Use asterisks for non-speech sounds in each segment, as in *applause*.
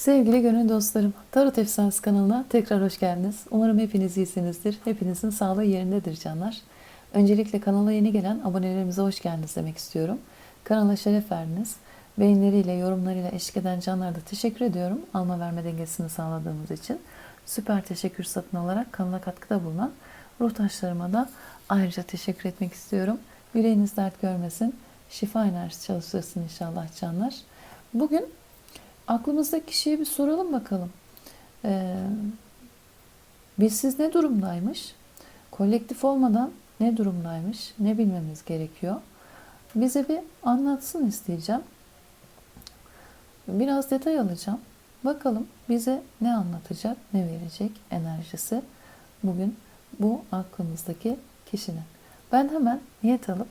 Sevgili gönül dostlarım, Tarot Efsanesi kanalına tekrar hoş geldiniz. Umarım hepiniz iyisinizdir. Hepinizin sağlığı yerindedir canlar. Öncelikle kanala yeni gelen abonelerimize hoş geldiniz demek istiyorum. Kanala şeref verdiniz. Beğenileriyle, yorumlarıyla eşlik eden canlara da teşekkür ediyorum. Alma verme dengesini sağladığımız için. Süper teşekkür satın alarak kanala katkıda bulunan ruh taşlarıma da ayrıca teşekkür etmek istiyorum. Yüreğiniz dert görmesin. Şifa enerjisi çalıştırsın inşallah canlar. Bugün aklımızdaki kişiye bir soralım bakalım. Ee, bizsiz ne durumdaymış? Kolektif olmadan ne durumdaymış? Ne bilmemiz gerekiyor? Bize bir anlatsın isteyeceğim. Biraz detay alacağım. Bakalım bize ne anlatacak, ne verecek enerjisi bugün bu aklımızdaki kişinin. Ben hemen niyet alıp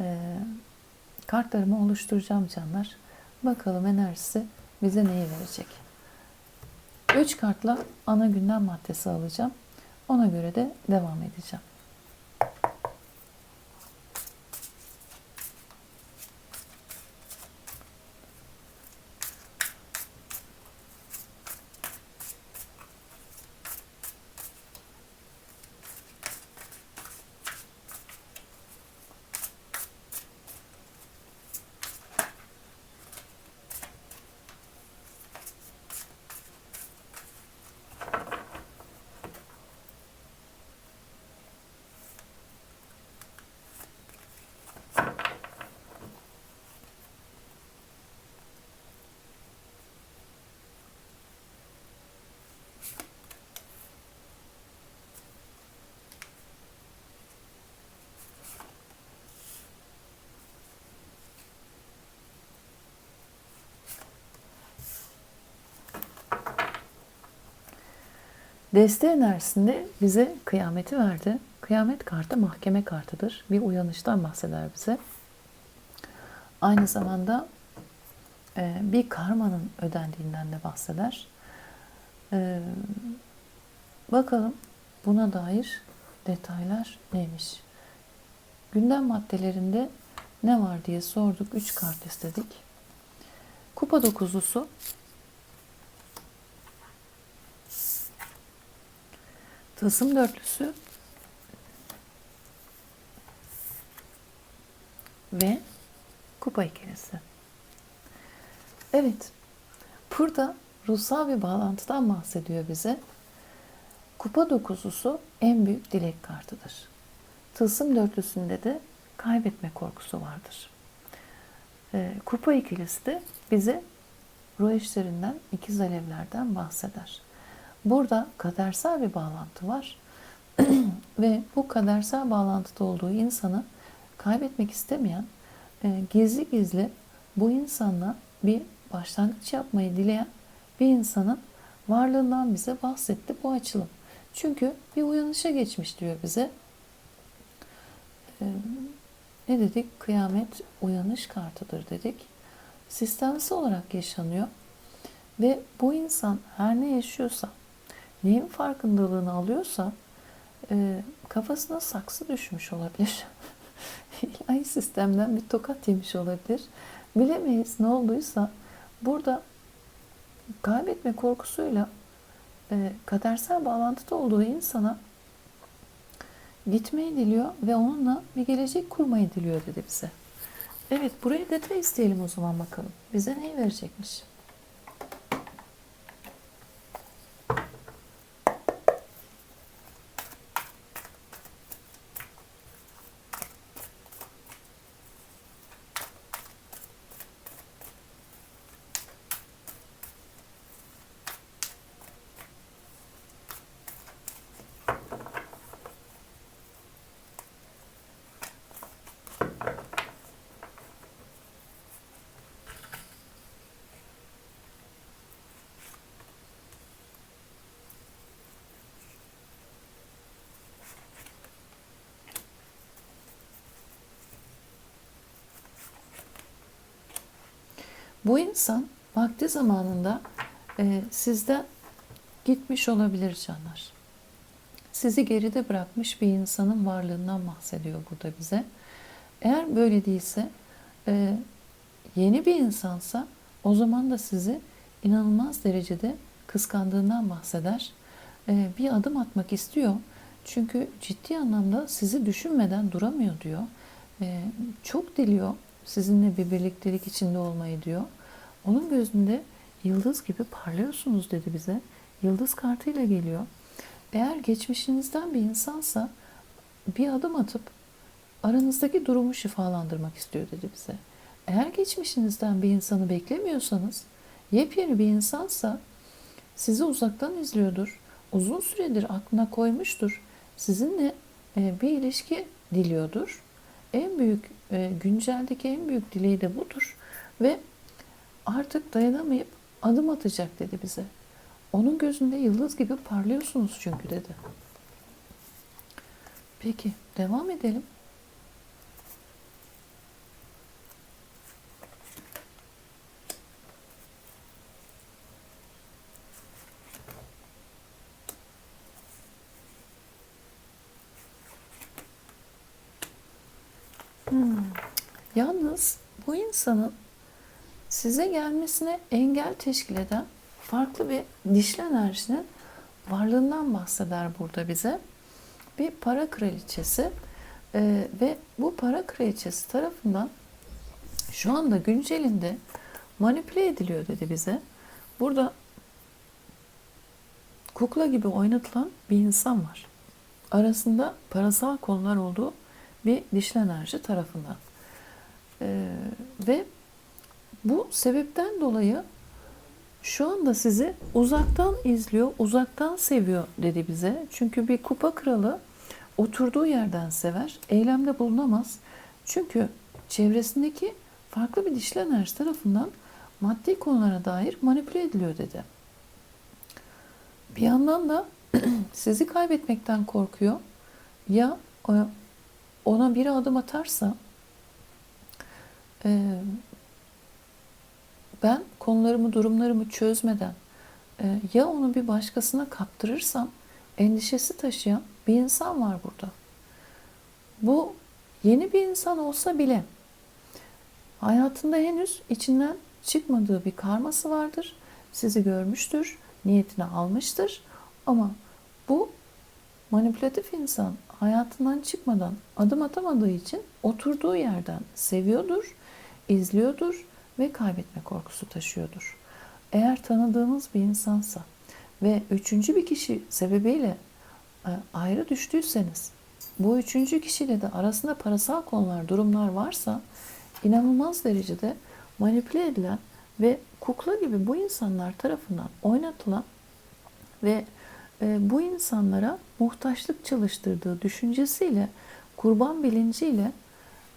e, kartlarımı oluşturacağım canlar. Bakalım enerjisi bize neyi verecek? 3 kartla ana gündem maddesi alacağım. Ona göre de devam edeceğim. Deste enerjisinde bize kıyameti verdi. Kıyamet kartı mahkeme kartıdır. Bir uyanıştan bahseder bize. Aynı zamanda e, bir karmanın ödendiğinden de bahseder. E, bakalım buna dair detaylar neymiş? Gündem maddelerinde ne var diye sorduk. Üç kart istedik. Kupa dokuzlusu Tılsım dörtlüsü ve kupa ikilisi. Evet, burada ruhsal bir bağlantıdan bahsediyor bize. Kupa dokuzlusu en büyük dilek kartıdır. Tılsım dörtlüsünde de kaybetme korkusu vardır. Ee, kupa ikilisi de bize ruh eşlerinden, ikiz alevlerden bahseder. Burada kadersel bir bağlantı var. *clears throat* Ve bu kadersel bağlantıda olduğu insanı kaybetmek istemeyen, e, gizli gizli bu insanla bir başlangıç yapmayı dileyen bir insanın varlığından bize bahsetti bu açılım. Çünkü bir uyanışa geçmiş diyor bize. E, ne dedik? Kıyamet uyanış kartıdır dedik. Sistemsel olarak yaşanıyor. Ve bu insan her ne yaşıyorsa neyin farkındalığını alıyorsa e, kafasına saksı düşmüş olabilir. *laughs* İlahi sistemden bir tokat yemiş olabilir. Bilemeyiz ne olduysa burada kaybetme korkusuyla e, kadersel bağlantıda olduğu insana gitmeyi diliyor ve onunla bir gelecek kurmayı diliyor dedi bize. Evet buraya detay isteyelim o zaman bakalım. Bize neyi verecekmiş? Bu insan vakti zamanında e, sizden gitmiş olabilir canlar. Sizi geride bırakmış bir insanın varlığından bahsediyor burada bize. Eğer böyle değilse, e, yeni bir insansa o zaman da sizi inanılmaz derecede kıskandığından bahseder. Ee, bir adım atmak istiyor. Çünkü ciddi anlamda sizi düşünmeden duramıyor diyor. Ee, çok diliyor sizinle bir birliktelik içinde olmayı diyor. Onun gözünde yıldız gibi parlıyorsunuz dedi bize. Yıldız kartıyla geliyor. Eğer geçmişinizden bir insansa bir adım atıp aranızdaki durumu şifalandırmak istiyor dedi bize. Eğer geçmişinizden bir insanı beklemiyorsanız, yepyeni bir insansa sizi uzaktan izliyordur. Uzun süredir aklına koymuştur. Sizinle e, bir ilişki diliyordur. En büyük, e, günceldeki en büyük dileği de budur. Ve artık dayanamayıp adım atacak dedi bize. Onun gözünde yıldız gibi parlıyorsunuz çünkü dedi. Peki devam edelim. Hmm. Yalnız bu insanın size gelmesine engel teşkil eden farklı bir dişli enerjinin varlığından bahseder burada bize. Bir para kraliçesi e, ve bu para kraliçesi tarafından şu anda güncelinde manipüle ediliyor dedi bize. Burada kukla gibi oynatılan bir insan var. Arasında parasal konular olduğu bir dişli enerji tarafından. Ee, ve bu sebepten dolayı şu anda sizi uzaktan izliyor, uzaktan seviyor dedi bize. Çünkü bir kupa kralı oturduğu yerden sever, eylemde bulunamaz. Çünkü çevresindeki farklı bir dişli enerji tarafından maddi konulara dair manipüle ediliyor dedi. Bir yandan da *clears throat* sizi kaybetmekten korkuyor. Ya ona bir adım atarsa e, ben konularımı, durumlarımı çözmeden e, ya onu bir başkasına kaptırırsam endişesi taşıyan bir insan var burada. Bu yeni bir insan olsa bile hayatında henüz içinden çıkmadığı bir karması vardır. Sizi görmüştür, niyetini almıştır ama bu manipülatif insan hayatından çıkmadan adım atamadığı için oturduğu yerden seviyordur, izliyordur ve kaybetme korkusu taşıyordur. Eğer tanıdığımız bir insansa ve üçüncü bir kişi sebebiyle e, ayrı düştüyseniz, bu üçüncü kişiyle de arasında parasal konular, durumlar varsa inanılmaz derecede manipüle edilen ve kukla gibi bu insanlar tarafından oynatılan ve e, bu insanlara muhtaçlık çalıştırdığı düşüncesiyle, kurban bilinciyle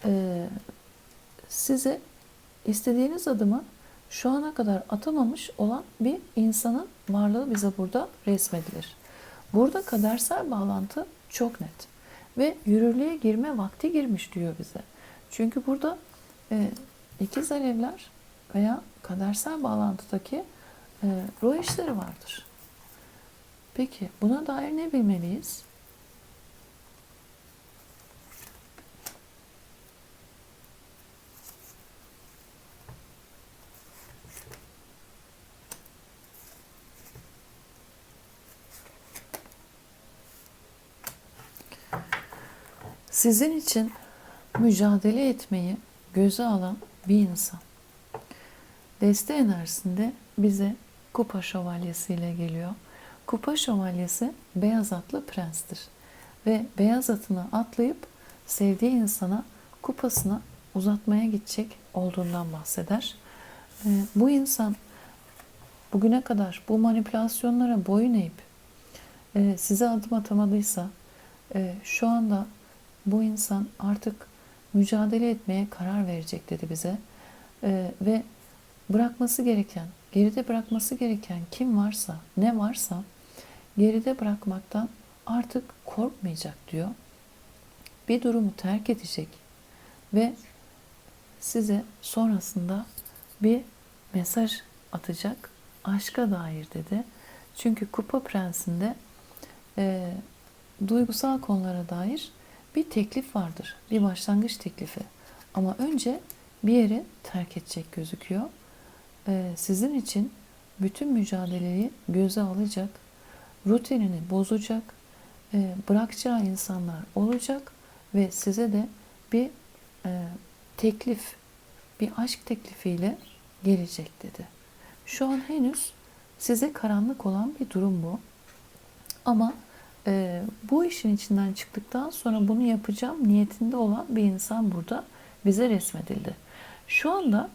e, size istediğiniz adımı şu ana kadar atamamış olan bir insanın varlığı bize burada resmedilir. Burada kadersel bağlantı çok net ve yürürlüğe girme vakti girmiş diyor bize. Çünkü burada e, ikiz alevler veya kadersel bağlantıdaki e, ruh eşleri vardır. Peki buna dair ne bilmeliyiz? Sizin için mücadele etmeyi göze alan bir insan. Deste enerjisinde bize kupa şövalyesiyle geliyor. Kupa şövalyesi beyaz atlı prenstir. Ve beyaz atını atlayıp sevdiği insana kupasını uzatmaya gidecek olduğundan bahseder. Ee, bu insan bugüne kadar bu manipülasyonlara boyun eğip e, size adım atamadıysa e, şu anda bu insan artık mücadele etmeye karar verecek dedi bize. E, ve bırakması gereken, geride bırakması gereken kim varsa, ne varsa geride bırakmaktan artık korkmayacak diyor. Bir durumu terk edecek ve size sonrasında bir mesaj atacak aşka dair dedi. Çünkü Kupa Prensi'nde e, duygusal konulara dair bir teklif vardır. Bir başlangıç teklifi. Ama önce bir yeri terk edecek gözüküyor. E, sizin için bütün mücadeleyi göze alacak, rutinini bozacak, e, bırakacağı insanlar olacak ve size de bir e, teklif, bir aşk teklifiyle gelecek dedi. Şu an henüz size karanlık olan bir durum bu. Ama e, bu işin içinden çıktıktan sonra bunu yapacağım niyetinde olan bir insan burada bize resmedildi. Şu anda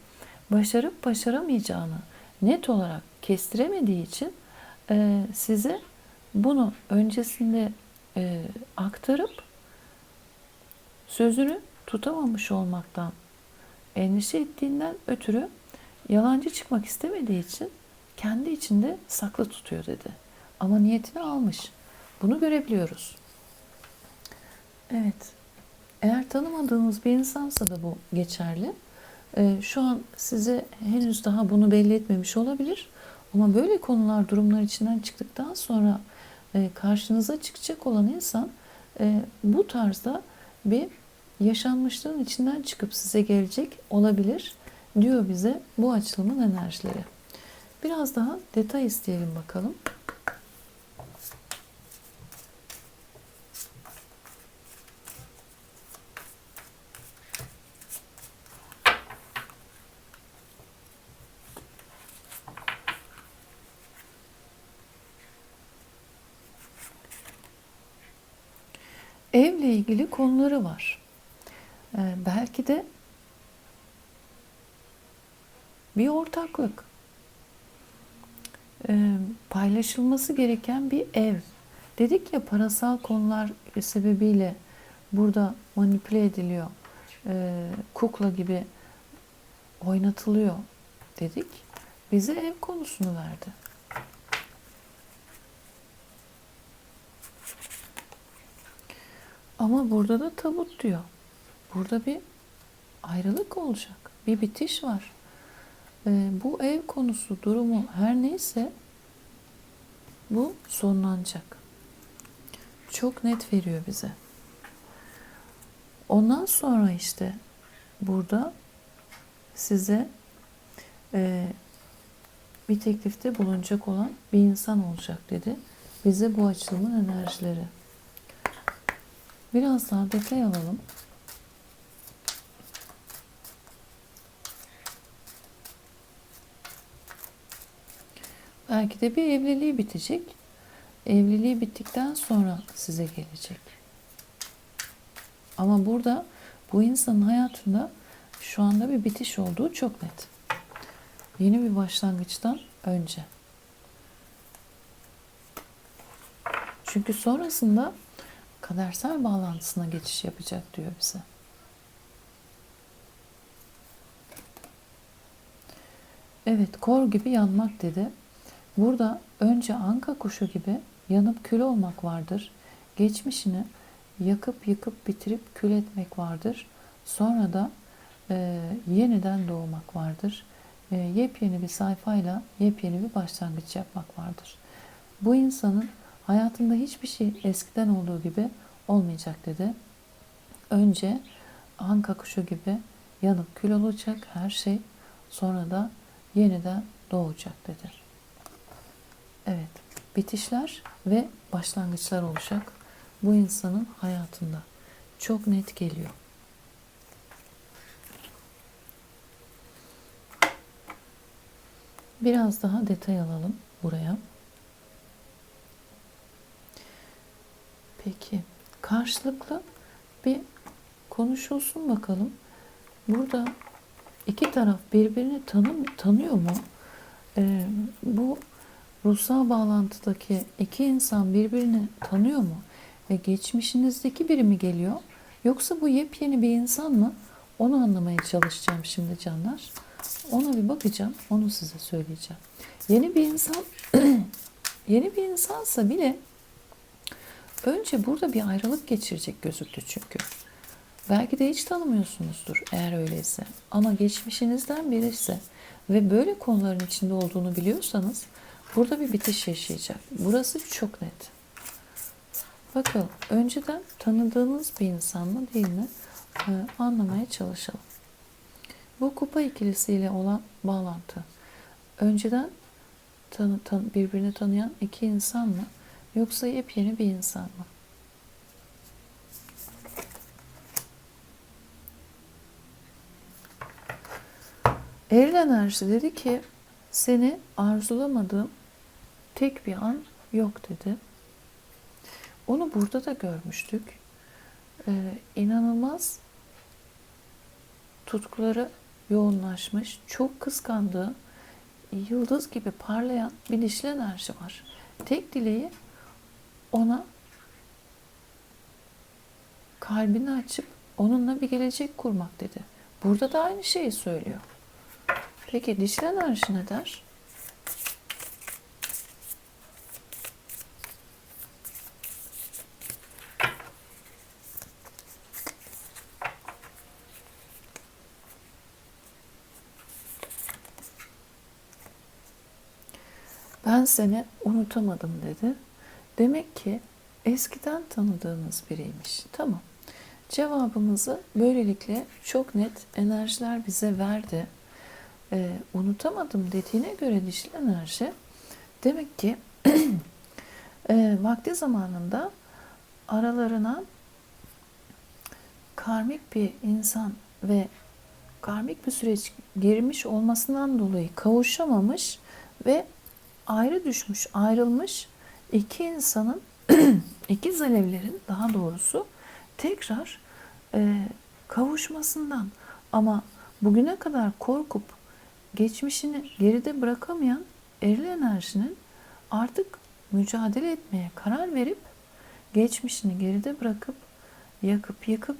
başarıp başaramayacağını net olarak kestiremediği için e, size bunu öncesinde e, aktarıp sözünü tutamamış olmaktan endişe ettiğinden ötürü yalancı çıkmak istemediği için kendi içinde saklı tutuyor dedi. Ama niyetini almış. Bunu görebiliyoruz. Evet. Eğer tanımadığınız bir insansa da bu geçerli. Ee, şu an size henüz daha bunu belli etmemiş olabilir. Ama böyle konular, durumlar içinden çıktıktan sonra e, karşınıza çıkacak olan insan e, bu tarzda bir yaşanmışlığın içinden çıkıp size gelecek olabilir diyor bize bu açılımın enerjileri. Biraz daha detay isteyelim bakalım. Evle ilgili konuları var. Ee, belki de bir ortaklık. Ee, paylaşılması gereken bir ev. Dedik ya parasal konular sebebiyle burada manipüle ediliyor. Ee, kukla gibi oynatılıyor dedik. Bize ev konusunu verdi. Ama burada da tabut diyor. Burada bir ayrılık olacak. Bir bitiş var. Ee, bu ev konusu, durumu her neyse bu sonlanacak. Çok net veriyor bize. Ondan sonra işte burada size e, bir teklifte bulunacak olan bir insan olacak dedi. Bize bu açılımın enerjileri. Biraz daha detay alalım. Belki de bir evliliği bitecek. Evliliği bittikten sonra size gelecek. Ama burada bu insanın hayatında şu anda bir bitiş olduğu çok net. Yeni bir başlangıçtan önce. Çünkü sonrasında kadersel bağlantısına geçiş yapacak diyor bize. Evet, kor gibi yanmak dedi. Burada önce anka kuşu gibi yanıp kül olmak vardır. Geçmişini yakıp yıkıp bitirip kül etmek vardır. Sonra da e, yeniden doğmak vardır. E, yepyeni bir sayfayla yepyeni bir başlangıç yapmak vardır. Bu insanın hayatında hiçbir şey eskiden olduğu gibi olmayacak dedi. Önce anka kuşu gibi yanıp kül olacak her şey. Sonra da yeniden doğacak dedi. Evet, bitişler ve başlangıçlar olacak bu insanın hayatında. Çok net geliyor. Biraz daha detay alalım buraya. Peki, karşılıklı bir konuşulsun bakalım. Burada iki taraf birbirini tanı, tanıyor mu? Ee, bu ruhsal bağlantıdaki iki insan birbirini tanıyor mu? Ve geçmişinizdeki biri mi geliyor? Yoksa bu yepyeni bir insan mı? Onu anlamaya çalışacağım şimdi canlar. Ona bir bakacağım. Onu size söyleyeceğim. Yeni bir insan *clears throat* yeni bir insansa bile önce burada bir ayrılık geçirecek gözüktü çünkü. Belki de hiç tanımıyorsunuzdur eğer öyleyse. Ama geçmişinizden biri ise ve böyle konuların içinde olduğunu biliyorsanız Burada bir bitiş yaşayacak. Burası çok net. Bakalım önceden tanıdığınız bir insan mı değil mi ee, anlamaya çalışalım. Bu kupa ikilisiyle olan bağlantı. Önceden tanı, tan- birbirini tanıyan iki insan mı? Yoksa yepyeni bir insan mı? Eril enerji dedi ki seni arzulamadığım tek bir an yok dedi. Onu burada da görmüştük. Ee, inanılmaz tutkuları yoğunlaşmış, çok kıskandığı, yıldız gibi parlayan bir dişli enerji var. Tek dileği ona kalbini açıp onunla bir gelecek kurmak dedi. Burada da aynı şeyi söylüyor. Peki dişli enerji ne der? Ben seni unutamadım dedi. Demek ki eskiden tanıdığınız biriymiş. Tamam. Cevabımızı böylelikle çok net enerjiler bize verdi. Ee, unutamadım dediğine göre dişli enerji demek ki *clears throat* e, vakti zamanında aralarına karmik bir insan ve karmik bir süreç girmiş olmasından dolayı kavuşamamış ve ayrı düşmüş, ayrılmış iki insanın, *clears throat* iki alevlerin daha doğrusu tekrar e, kavuşmasından ama bugüne kadar korkup geçmişini geride bırakamayan eril enerjinin artık mücadele etmeye karar verip geçmişini geride bırakıp yakıp yıkıp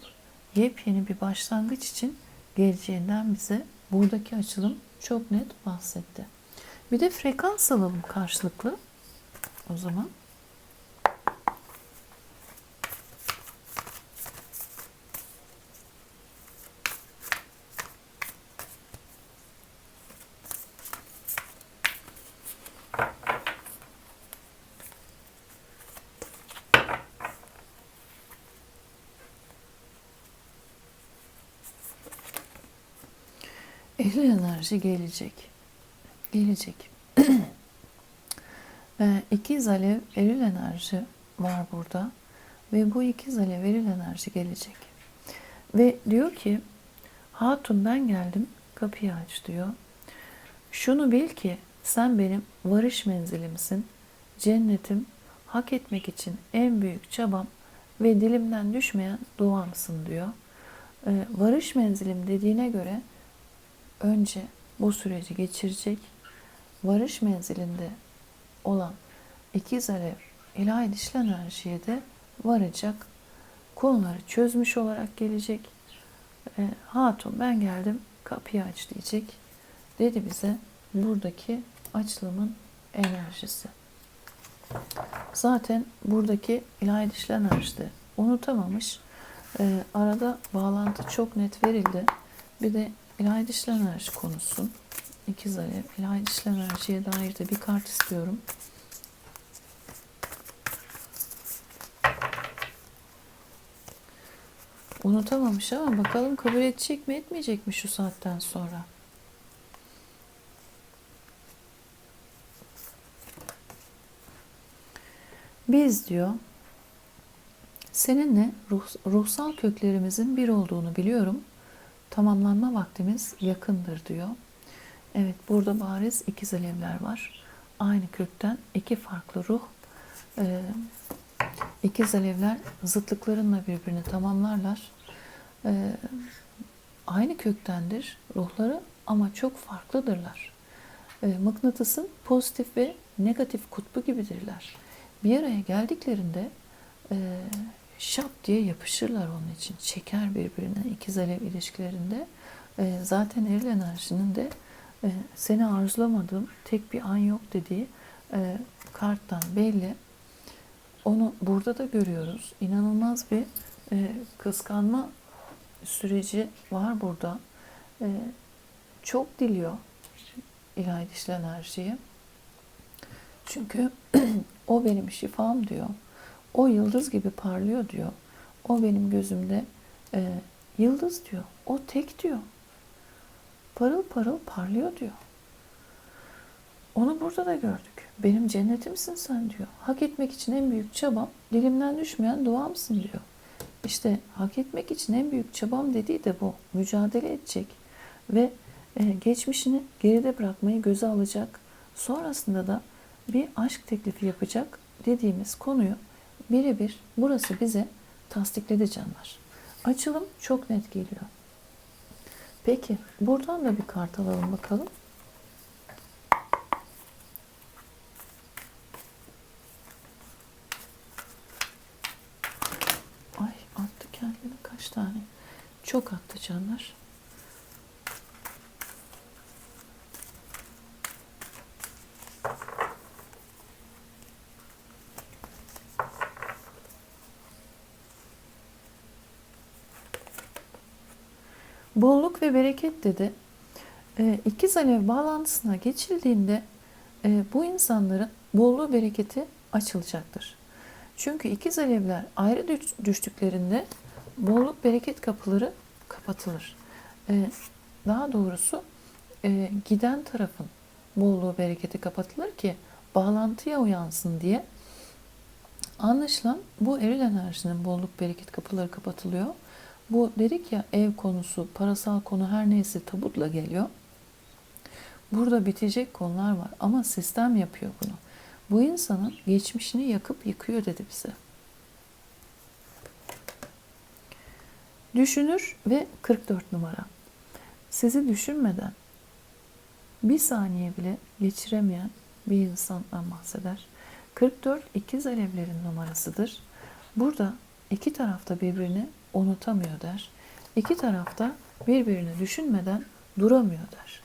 yepyeni bir başlangıç için geleceğinden bize buradaki açılım çok net bahsetti. Bir de frekans alalım karşılıklı. O zaman. Ehli enerji gelecek. Gelecek. Ee, ikiz alev eril enerji var burada. Ve bu ikiz alev eril enerji gelecek. Ve diyor ki Hatun ben geldim kapıyı aç diyor. Şunu bil ki sen benim varış menzilimsin. Cennetim hak etmek için en büyük çabam ve dilimden düşmeyen duamsın diyor. Ee, varış menzilim dediğine göre önce bu süreci geçirecek. Varış menzilinde olan ikiz alev ilahi dişli enerjiye de varacak. Konuları çözmüş olarak gelecek. E, Hatun ben geldim kapıyı aç diyecek. Dedi bize buradaki açılımın enerjisi. Zaten buradaki ilahi dişli enerjide unutamamış. E, arada bağlantı çok net verildi. Bir de ilahi dişli enerji konusu. İkiz alev. İlahi dişli enerjiye dair de bir kart istiyorum. Unutamamış ama bakalım kabul edecek mi etmeyecek mi şu saatten sonra. Biz diyor seninle ruh, ruhsal köklerimizin bir olduğunu biliyorum. Tamamlanma vaktimiz yakındır diyor. Evet burada bariz ikiz alevler var. Aynı kökten iki farklı ruh. Ee, ikiz alevler zıtlıklarınla birbirini tamamlarlar. Ee, aynı köktendir ruhları ama çok farklıdırlar. Ee, mıknatısın pozitif ve negatif kutbu gibidirler. Bir araya geldiklerinde e, şap diye yapışırlar onun için. Çeker birbirine ikiz alev ilişkilerinde. E, zaten eril enerjinin de e, seni arzulamadığım tek bir an yok dediği e, karttan belli. Onu burada da görüyoruz. İnanılmaz bir e, kıskanma süreci var burada. E, çok diliyor ilahi dişli enerjiyi. Çünkü *clears throat* o benim şifam diyor. O yıldız gibi parlıyor diyor. O benim gözümde e, yıldız diyor. O tek diyor. Parıl parıl parlıyor diyor. Onu burada da gördük. Benim cennetimsin sen diyor. Hak etmek için en büyük çabam dilimden düşmeyen duamsın diyor. İşte hak etmek için en büyük çabam dediği de bu. Mücadele edecek ve e, geçmişini geride bırakmayı göze alacak. Sonrasında da bir aşk teklifi yapacak dediğimiz konuyu birebir burası bize tasdikledi canlar. Açılım çok net geliyor. Peki buradan da bir kart alalım bakalım. Ay attı kendine kaç tane. Çok attı canlar. Bolluk ve bereket dedi. E, ikiz alev bağlantısına geçildiğinde e, bu insanların bolluğu bereketi açılacaktır. Çünkü ikiz alevler ayrı düş- düştüklerinde bolluk bereket kapıları kapatılır. E, daha doğrusu e, giden tarafın bolluğu bereketi kapatılır ki bağlantıya uyansın diye. Anlaşılan bu eril enerjinin bolluk bereket kapıları kapatılıyor. Bu dedik ya ev konusu, parasal konu her neyse tabutla geliyor. Burada bitecek konular var ama sistem yapıyor bunu. Bu insanın geçmişini yakıp yıkıyor dedi bize. Düşünür ve 44 numara. Sizi düşünmeden bir saniye bile geçiremeyen bir insandan bahseder. 44 ikiz alevlerin numarasıdır. Burada iki tarafta birbirini unutamıyor der. İki tarafta birbirini düşünmeden duramıyor der.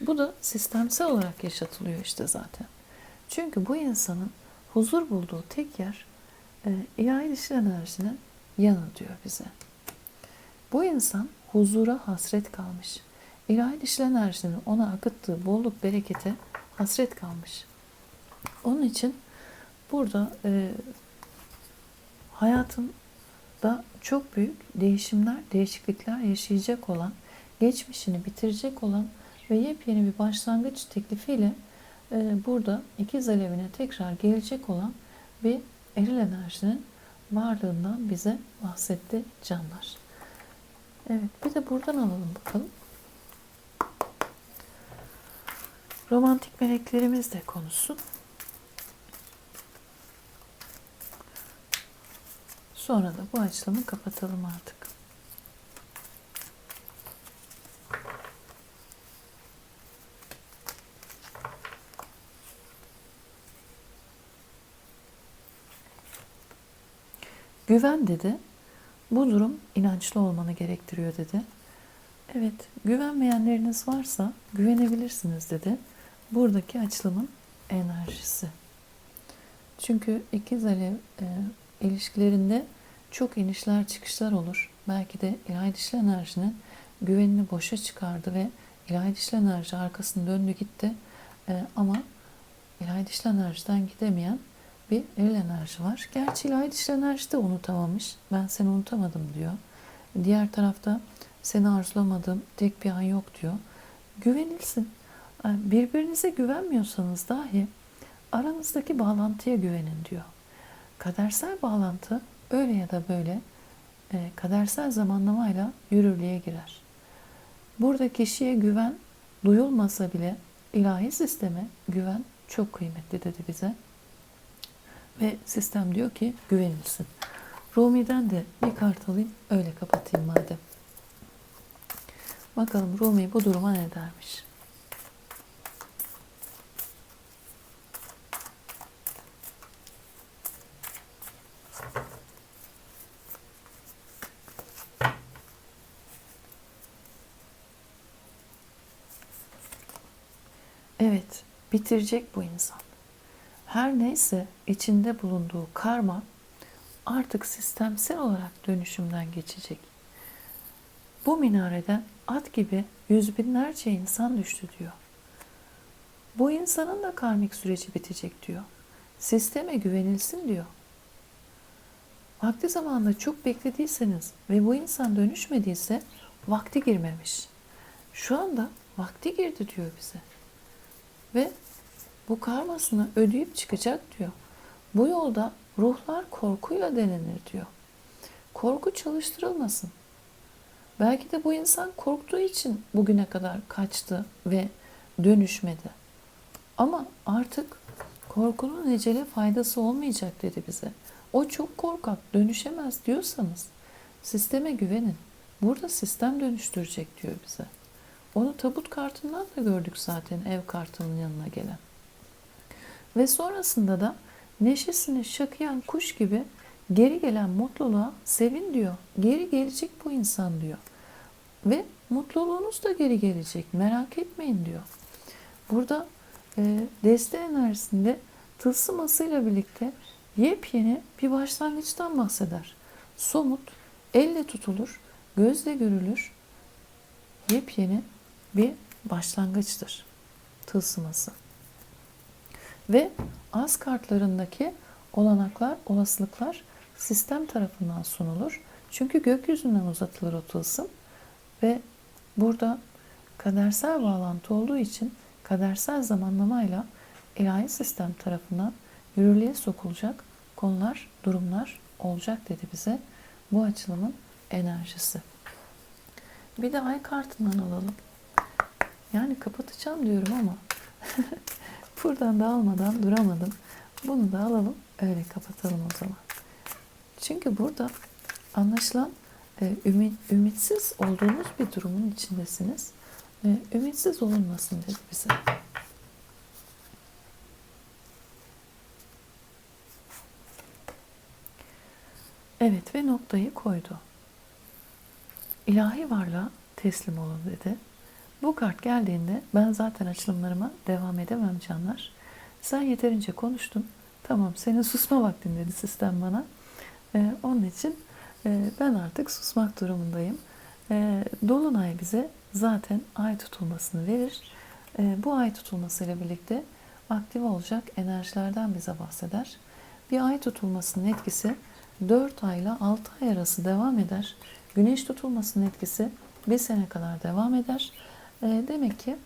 Bu da sistemsel olarak yaşatılıyor işte zaten. Çünkü bu insanın huzur bulduğu tek yer e, ilahi dişil enerjinin yanı diyor bize. Bu insan huzura hasret kalmış. İlahi dişil enerjinin ona akıttığı bolluk berekete hasret kalmış. Onun için burada e, hayatında çok büyük değişimler, değişiklikler yaşayacak olan, geçmişini bitirecek olan ve yepyeni bir başlangıç teklifiyle e, burada ikiz alevine tekrar gelecek olan bir eril enerjinin varlığından bize bahsetti canlar. Evet bir de buradan alalım bakalım. Romantik meleklerimiz de konuşsun. Sonra da bu açılımı kapatalım artık. Güven dedi. Bu durum inançlı olmanı gerektiriyor dedi. Evet, güvenmeyenleriniz varsa güvenebilirsiniz dedi. Buradaki açılımın enerjisi. Çünkü ikiz alev e, ilişkilerinde çok inişler çıkışlar olur. Belki de ilahi dişli enerjinin güvenini boşa çıkardı ve ilahi dişli enerji arkasını döndü gitti. E, ama ilahi dişli enerjiden gidemeyen bir eril enerji var. Gerçi ilahi dişli enerji de unutamamış. Ben seni unutamadım diyor. Diğer tarafta seni arzulamadığım tek bir an yok diyor. Güvenilsin. Yani birbirinize güvenmiyorsanız dahi aranızdaki bağlantıya güvenin diyor. Kadersel bağlantı öyle ya da böyle e, kadersel zamanlamayla yürürlüğe girer. Burada kişiye güven duyulmasa bile ilahi sisteme güven çok kıymetli dedi bize. Ve sistem diyor ki güvenilsin. Rumi'den de bir kart alayım öyle kapatayım madem. Bakalım Rumi bu duruma ne dermiş? Evet, bitirecek bu insan. Her neyse içinde bulunduğu karma artık sistemsel olarak dönüşümden geçecek. Bu minareden at gibi yüz binlerce insan düştü diyor. Bu insanın da karmik süreci bitecek diyor. Sisteme güvenilsin diyor. Vakti zamanında çok beklediyseniz ve bu insan dönüşmediyse vakti girmemiş. Şu anda vakti girdi diyor bize. Ve bu karmasını ödeyip çıkacak diyor. Bu yolda ruhlar korkuyla denenir diyor. Korku çalıştırılmasın. Belki de bu insan korktuğu için bugüne kadar kaçtı ve dönüşmedi. Ama artık korkunun ecele faydası olmayacak dedi bize. O çok korkak, dönüşemez diyorsanız sisteme güvenin. Burada sistem dönüştürecek diyor bize. Onu tabut kartından da gördük zaten ev kartının yanına gelen. Ve sonrasında da neşesini şakıyan kuş gibi geri gelen mutluluğa sevin diyor. Geri gelecek bu insan diyor. Ve mutluluğunuz da geri gelecek. Merak etmeyin diyor. Burada e, deste enerjisinde tılsımasıyla birlikte yepyeni bir başlangıçtan bahseder. Somut, elle tutulur, gözle görülür, yepyeni bir başlangıçtır tılsıması. Ve az kartlarındaki olanaklar, olasılıklar sistem tarafından sunulur. Çünkü gökyüzünden uzatılır o tılsım ve burada kadersel bağlantı olduğu için kadersel zamanlamayla ilahi sistem tarafından yürürlüğe sokulacak konular, durumlar olacak dedi bize bu açılımın enerjisi. Bir de ay kartından alalım. Yani kapatacağım diyorum ama *laughs* buradan da almadan duramadım. Bunu da alalım öyle kapatalım o zaman. Çünkü burada anlaşılan e, ümit, ümitsiz olduğunuz bir durumun içindesiniz. E, ümitsiz olunmasın dedi bize. Evet ve noktayı koydu. İlahi varlığa teslim olun dedi. Bu kart geldiğinde ben zaten açılımlarıma devam edemem canlar. Sen yeterince konuştun. Tamam senin susma vaktin dedi sistem bana. Ee, onun için e, ben artık susmak durumundayım. E, Dolunay bize zaten ay tutulmasını verir. E, bu ay tutulmasıyla birlikte aktif olacak enerjilerden bize bahseder. Bir ay tutulmasının etkisi 4 ayla 6 ay arası devam eder. Güneş tutulmasının etkisi bir sene kadar devam eder. E, demek ki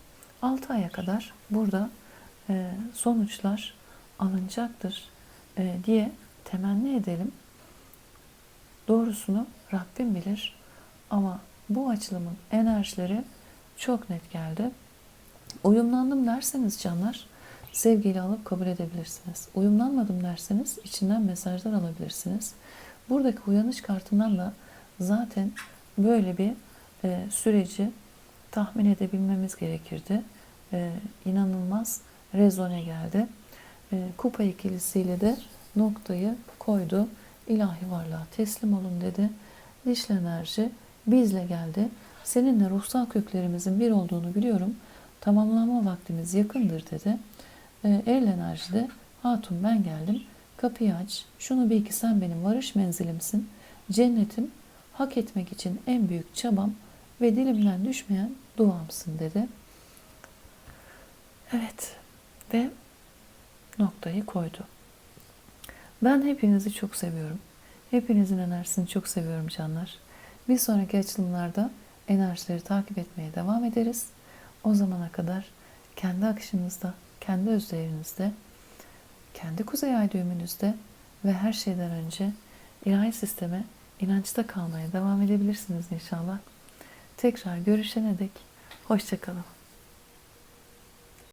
6 aya kadar burada e, sonuçlar alınacaktır e, diye temenni edelim. Doğrusunu Rabbim bilir ama bu açılımın enerjileri çok net geldi. Uyumlandım derseniz canlar sevgiyle alıp kabul edebilirsiniz. Uyumlanmadım derseniz içinden mesajlar alabilirsiniz. Buradaki uyanış kartından da zaten böyle bir e, süreci tahmin edebilmemiz gerekirdi. E, inanılmaz rezone geldi. E, kupa ikilisiyle de noktayı koydu. İlahi varlığa teslim olun dedi. Dişli enerji bizle geldi. Seninle ruhsal köklerimizin bir olduğunu biliyorum. Tamamlanma vaktimiz yakındır dedi. E, eril enerjide hatun ben geldim. Kapıyı aç. Şunu bil ki sen benim varış menzilimsin. Cennetim hak etmek için en büyük çabam ve dilimden düşmeyen duamsın dedi. Evet ve noktayı koydu. Ben hepinizi çok seviyorum. Hepinizin enerjisini çok seviyorum canlar. Bir sonraki açılımlarda enerjileri takip etmeye devam ederiz. O zamana kadar kendi akışınızda, kendi özlerinizde, kendi kuzey ay düğümünüzde ve her şeyden önce ilahi sisteme inançta kalmaya devam edebilirsiniz inşallah. Tekrar görüşene dek hoşçakalın.